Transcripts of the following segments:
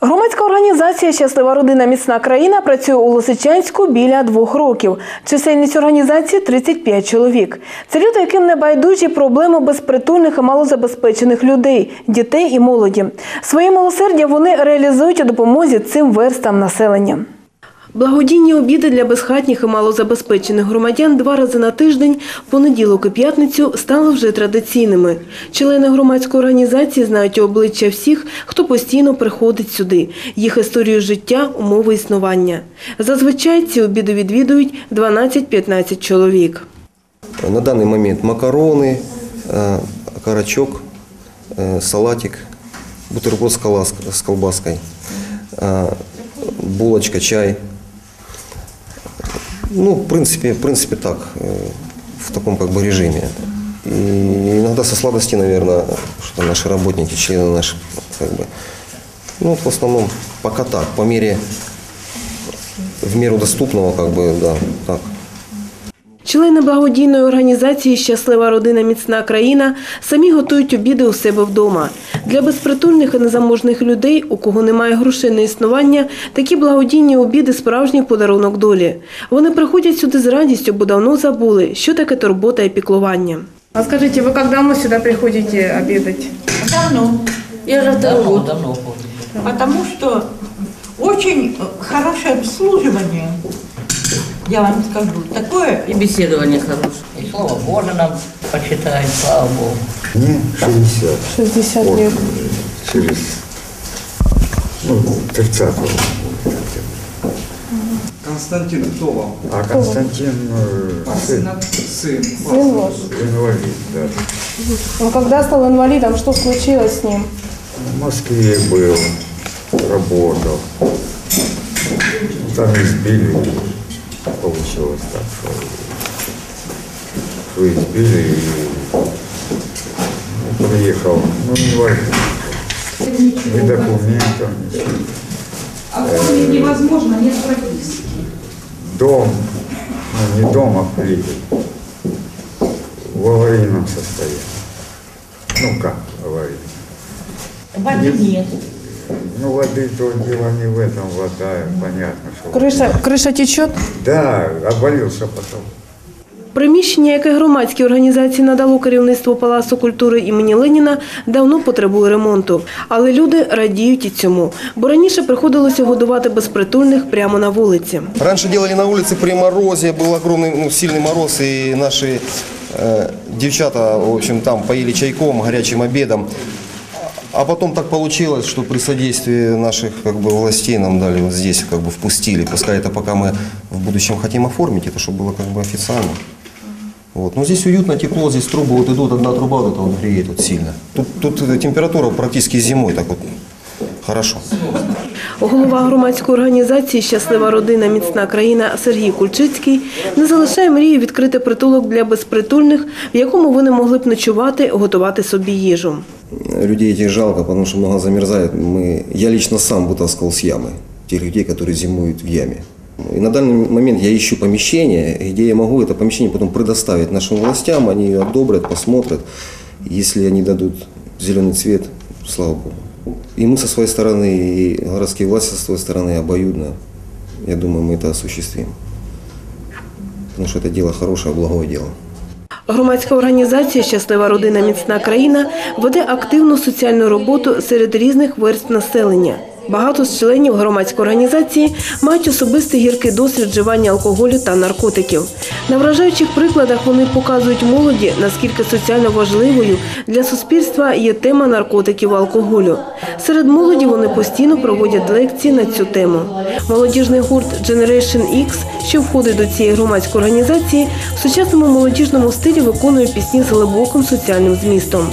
Громадська організація Щаслива родина міцна країна працює у Лисичанську біля двох років. Чисельність організації 35 чоловік. Це люди, яким не байдужі проблеми безпритульних і малозабезпечених людей, дітей і молоді. Своє милосердя вони реалізують у допомозі цим верстам населення. Благодійні обіди для безхатніх і малозабезпечених громадян два рази на тиждень, в понеділок і п'ятницю, стали вже традиційними. Члени громадської організації знають обличчя всіх, хто постійно приходить сюди, їх історію життя, умови існування. Зазвичай ці обіди відвідують 12-15 чоловік. На данный момент макароны, э, карачок, э, салатик, бутерброд с колбас- с колбаской, э, булочка, чай. Ну, в принципе, в принципе так, э, в таком как бы режиме. И иногда со сладости, наверное, что наши работники, члены наши, как бы, ну, в основном пока так, по мере, в меру доступного, как бы, да, так. Члени благодійної організації Щаслива родина міцна країна самі готують обіди у себе вдома. Для безпритульних і незаможних людей, у кого немає грошей на існування, такі благодійні обіди справжній подарунок долі. Вони приходять сюди з радістю, бо давно забули, що таке турбота і піклування. А скажіть, ви як давно сюди приходите обідати? Давно. Я же Давно, давно. Потому что очень хорошее обслуживание, я вам скажу, такое И беседование хорошее. И слово Божие нам почитаем, слава Богу. Мне 60. 60 Вот, років. через ну, 30 Константин, кто вам? А Константин э, сын, Сын. Сын ваш? инвалид, да. Он когда стал инвалидом, что случилось с ним? В Москве был, работал. Там избили, получилось так, что, что избили и ну, приехал, ну, инвалид. Ни документов, ничего. Оформить невозможно, нет прописки. Дом, ну не дом, а флигель, в аварийном состоянии. Ну как аварийном? воды нет. Ну воды то дело не в этом, вода, понятно, что... Криша, криша течет? Да, обвалился потом. Приміщення, яке громадській організації надало керівництво Палацу культури імені Леніна, давно потребує ремонту. Але люди радіють і цьому, бо раніше приходилося годувати безпритульних прямо на вулиці. Раньше делали на улице при морозе, был огромный, ну, сильный мороз, и наши э, девчата, в общем, там поели чайком, горячим обедом. А потом так получилось, что при содействии наших как бы, властей нам дали вот здесь, как бы впустили. Пускай это пока мы в будущем хотим оформить, это чтобы было как бы официально. Вот. Но здесь уютно, тепло, здесь трубы вот идут, одна труба вот это вот греет вот сильно. Тут, тут температура практически зимой, так вот хорошо. Голова громадської організації Щаслива родина міцна країна Сергій Кульчицький не залишає мрії відкрити притулок для безпритульних, в якому вони могли б ночувати, готувати собі їжу. Людей этих жалко, потому что много замерзает. Мы, я лично сам вытаскивал с ямы тех людей, которые зимуют в яме. И на данный момент я ищу помещение, где я могу это помещение потом предоставить нашим властям, они ее одобрят, посмотрят. Если они дадут зеленый цвет, слава Богу. И мы со своей стороны, и городские власти со своей стороны обоюдно, я думаю, мы это осуществим. Потому что это дело хорошее, благое дело. Громадська організація Щаслива родина міцна країна веде активну соціальну роботу серед різних верств населення. Багато з членів громадської організації мають особистий гіркий досвід вживання алкоголю та наркотиків. На вражаючих прикладах вони показують молоді, наскільки соціально важливою для суспільства є тема наркотиків алкоголю. Серед молоді вони постійно проводять лекції на цю тему. Молодіжний гурт Generation X, що входить до цієї громадської організації, в сучасному молодіжному стилі виконує пісні з глибоким соціальним змістом.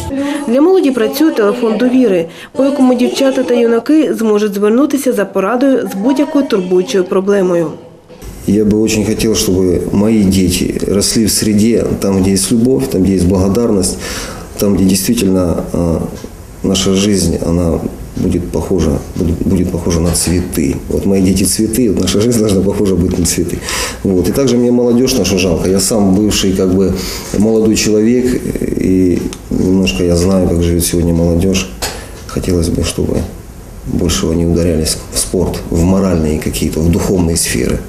Для молоді працює телефон довіри, по якому дівчата та юнаки зможуть звернутися за порадою з будь-якою турбуючою проблемою. Я бы очень хотел, чтобы мои дети росли в среде, там, где есть любовь, там, где есть благодарность, там, где действительно а, наша жизнь, она будет похожа, будет, будет похожа на цветы. Вот мои дети цветы, вот наша жизнь должна похожа быть на цветы. Вот. И также мне молодежь нашу жалко. Я сам бывший как бы молодой человек, и немножко я знаю, как живет сегодня молодежь. Хотелось бы, чтобы больше они ударялись в спорт, в моральные какие-то, в духовные сферы.